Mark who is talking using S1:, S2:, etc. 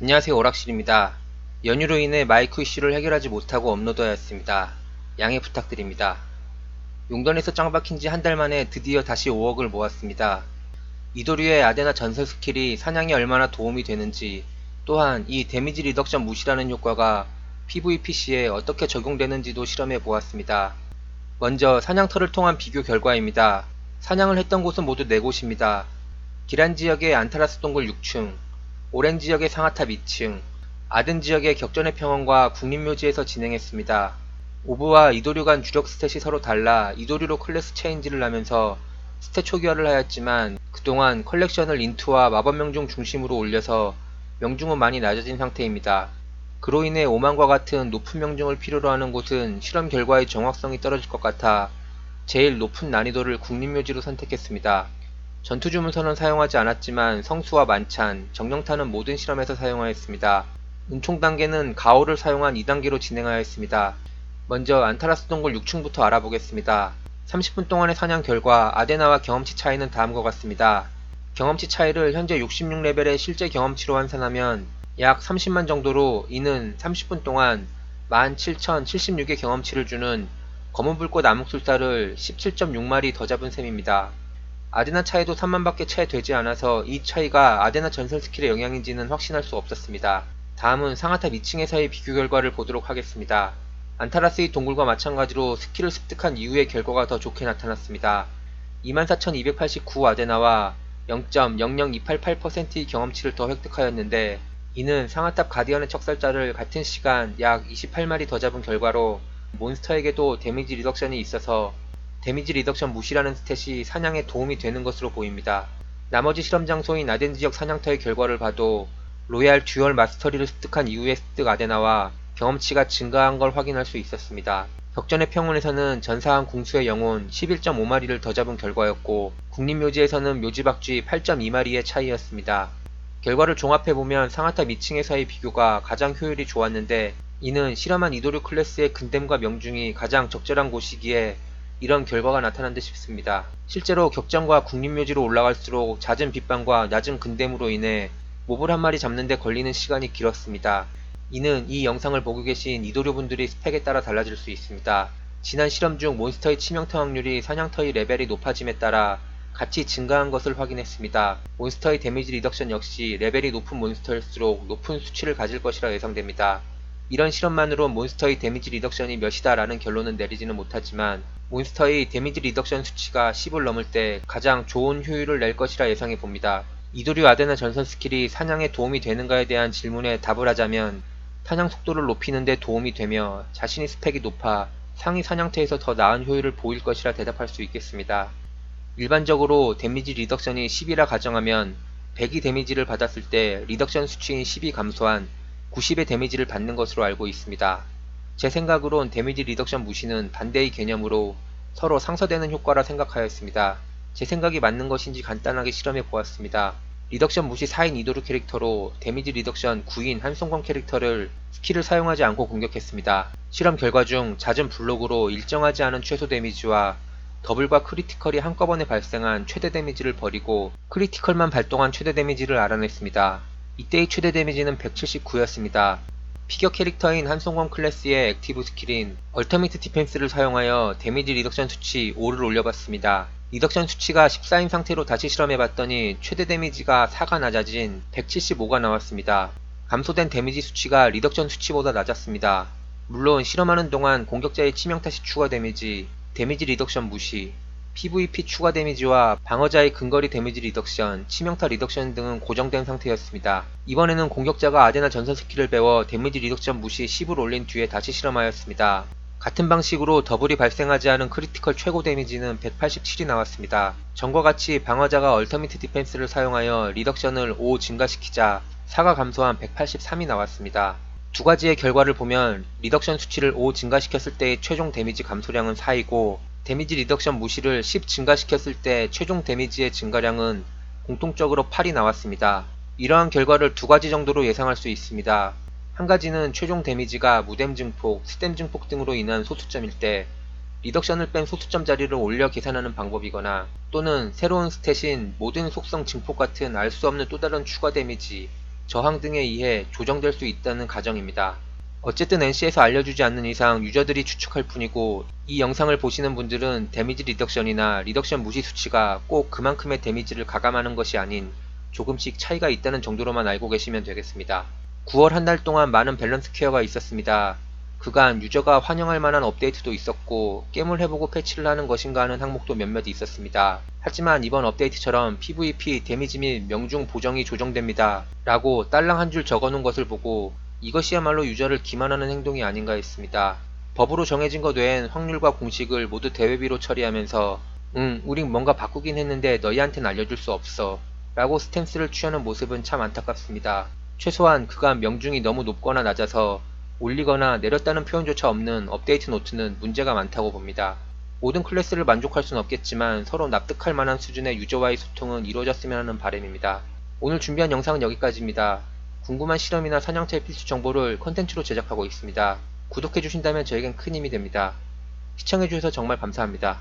S1: 안녕하세요 오락실입니다. 연휴로 인해 마이크 이슈를 해결하지 못하고 업로드하였습니다. 양해 부탁드립니다. 용돈에서 짱 박힌 지 한 달 만에 드디어 다시 5억을 모았습니다. 이도류의 아데나 전설 스킬이 사냥에 얼마나 도움이 되는지 또한 이 데미지 리덕션 무시라는 효과가 PVP 시에 어떻게 적용되는지도 실험해 보았습니다. 먼저 사냥터를 통한 비교 결과입니다. 사냥을 했던 곳은 모두 4곳입니다. 기란 지역의 안타라스 동굴 6층, 오렌 지역의 상하탑 2층, 아든 지역의 격전의 평원과 국립묘지에서 진행했습니다. 오브와 이도류 간 주력 스탯이 서로 달라 이도류로 클래스 체인지를 하면서 스탯 초기화를 하였지만 그동안 컬렉션을 인투와 마법 명중 중심으로 올려서 명중은 많이 낮아진 상태입니다. 그로 인해 오만과 같은 높은 명중을 필요로 하는 곳은 실험 결과의 정확성이 떨어질 것 같아 제일 높은 난이도를 국립묘지로 선택했습니다. 전투 주문서는 사용하지 않았지만 성수와 만찬, 정령탄은 모든 실험에서 사용하였습니다. 은총 단계는 가오를 사용한 2단계로 진행하였습니다. 먼저 안타라스 동굴 6층부터 알아보겠습니다. 30분 동안의 사냥 결과 아데나와 경험치 차이는 다음과 같습니다. 경험치 차이를 현재 66레벨의 실제 경험치로 환산하면 약 30만 정도로 이는 30분 동안 17,076의 경험치를 주는 검은 불꽃 암흑술사를 17.6마리 더 잡은 셈입니다. 아데나 차이도 3만밖에 채 되지 않아서 이 차이가 아데나 전설 스킬의 영향인지는 확신할 수 없었습니다. 다음은 상하탑 2층에서의 비교 결과를 보도록 하겠습니다. 안타라스의 동굴과 마찬가지로 스킬을 습득한 이후의 결과가 더 좋게 나타났습니다. 24,289 아데나와 0.00288%의 경험치를 더 획득하였는데 이는 상하탑 가디언의 척살자를 같은 시간 약 28마리 더 잡은 결과로 몬스터에게도 데미지 리덕션이 있어서 데미지 리덕션 무시라는 스탯이 사냥에 도움이 되는 것으로 보입니다. 나머지 실험 장소인 아덴 지역 사냥터의 결과를 봐도 로얄 듀얼 마스터리를 습득한 이후의 습득 아데나와 경험치가 증가한 걸 확인할 수 있었습니다. 격전의 평원에서는 전사한 궁수의 영혼 11.5마리를 더 잡은 결과였고 국립묘지에서는 묘지박쥐 8.2마리의 차이였습니다. 결과를 종합해보면 상하탑 2층에서의 비교가 가장 효율이 좋았는데 이는 실험한 이도류 클래스의 근댐과 명중이 가장 적절한 곳이기에 이런 결과가 나타난 듯 싶습니다. 실제로 격전과 국립묘지로 올라갈수록 잦은 빛방과 낮은 근댐으로 인해 몹을 한 마리 잡는데 걸리는 시간이 길었습니다. 이는 이 영상을 보고 계신 이도류분들이 스펙에 따라 달라질 수 있습니다. 지난 실험 중 몬스터의 치명타 확률이 사냥터의 레벨이 높아짐에 따라 같이 증가한 것을 확인했습니다. 몬스터의 데미지 리덕션 역시 레벨이 높은 몬스터일수록 높은 수치를 가질 것이라 예상됩니다. 이런 실험만으로 몬스터의 데미지 리덕션이 몇이다 라는 결론은 내리지는 못하지만 몬스터의 데미지 리덕션 수치가 10을 넘을 때 가장 좋은 효율을 낼 것이라 예상해 봅니다. 이도류 아데나 전선 스킬이 사냥에 도움이 되는가에 대한 질문에 답을 하자면 사냥 속도를 높이는 데 도움이 되며 자신의 스펙이 높아 상위 사냥터에서 더 나은 효율을 보일 것이라 대답할 수 있겠습니다. 일반적으로 데미지 리덕션이 10이라 가정하면 100이 데미지를 받았을 때 리덕션 수치인 10이 감소한 90의 데미지를 받는 것으로 알고 있습니다. 제 생각으론 데미지 리덕션 무시는 반대의 개념으로 서로 상쇄되는 효과라 생각하였습니다. 제 생각이 맞는 것인지 간단하게 실험해 보았습니다. 리덕션 무시 4인 이도르 캐릭터로 데미지 리덕션 9인 한송광 캐릭터를 스킬을 사용하지 않고 공격했습니다. 실험 결과 중 잦은 블록으로 일정하지 않은 최소 데미지와 더블과 크리티컬이 한꺼번에 발생한 최대 데미지를 버리고 크리티컬만 발동한 최대 데미지를 알아냈습니다. 이때의 최대 데미지는 179였습니다. 피겨 캐릭터인 한송광 클래스의 액티브 스킬인 얼터미트 디펜스를 사용하여 데미지 리덕션 수치 5를 올려봤습니다. 리덕션 수치가 14인 상태로 다시 실험해봤더니 최대 데미지가 4가 낮아진 175가 나왔습니다. 감소된 데미지 수치가 리덕션 수치보다 낮았습니다. 물론 실험하는 동안 공격자의 치명타시 추가 데미지, 데미지 리덕션 무시, PVP 추가 데미지와 방어자의 근거리 데미지 리덕션, 치명타 리덕션 등은 고정된 상태였습니다. 이번에는 공격자가 아데나 전선 스킬을 배워 데미지 리덕션 무시 10을 올린 뒤에 다시 실험하였습니다. 같은 방식으로 더블이 발생하지 않은 크리티컬 최고 데미지는 187이 나왔습니다. 전과 같이 방어자가 얼터미트 디펜스를 사용하여 리덕션을 5 증가시키자 4가 감소한 183이 나왔습니다. 두 가지의 결과를 보면 리덕션 수치를 5 증가시켰을 때의 최종 데미지 감소량은 4이고 데미지 리덕션 무시를 10 증가시켰을 때 최종 데미지의 증가량은 공통적으로 8이 나왔습니다. 이러한 결과를 두 가지 정도로 예상할 수 있습니다. 한 가지는 최종 데미지가 무댐 증폭, 스댐 증폭 등으로 인한 소수점일 때 리덕션을 뺀 소수점 자리를 올려 계산하는 방법이거나 또는 새로운 스탯인 모든 속성 증폭 같은 알 수 없는 또 다른 추가 데미지 저항 등에 의해 조정될 수 있다는 가정입니다. 어쨌든 NC에서 알려주지 않는 이상 유저들이 추측할 뿐이고 이 영상을 보시는 분들은 데미지 리덕션이나 리덕션 무시 수치가 꼭 그만큼의 데미지를 가감하는 것이 아닌 조금씩 차이가 있다는 정도로만 알고 계시면 되겠습니다. 9월 한 달 동안 많은 밸런스 케어가 있었습니다. 그간 유저가 환영할 만한 업데이트도 있었고 게임을 해보고 패치를 하는 것인가 하는 항목도 몇몇 있었습니다. 하지만 이번 업데이트처럼 PVP 데미지 및 명중 보정이 조정됩니다. 라고 딸랑 한 줄 적어놓은 것을 보고 이것이야말로 유저를 기만하는 행동이 아닌가 했습니다. 법으로 정해진 것 외엔 확률과 공식을 모두 대회비로 처리하면서 응, 우린 뭔가 바꾸긴 했는데 너희한텐 알려줄 수 없어. 라고 스탠스를 취하는 모습은 참 안타깝습니다. 최소한 그간 명중이 너무 높거나 낮아서 올리거나 내렸다는 표현조차 없는 업데이트 노트는 문제가 많다고 봅니다. 모든 클래스를 만족할 순 없겠지만 서로 납득할 만한 수준의 유저와의 소통은 이루어졌으면 하는 바람입니다. 오늘 준비한 영상은 여기까지입니다. 궁금한 실험이나 사냥터의 필수 정보를 컨텐츠로 제작하고 있습니다. 구독해주신다면 저에겐 큰 힘이 됩니다. 시청해주셔서 정말 감사합니다.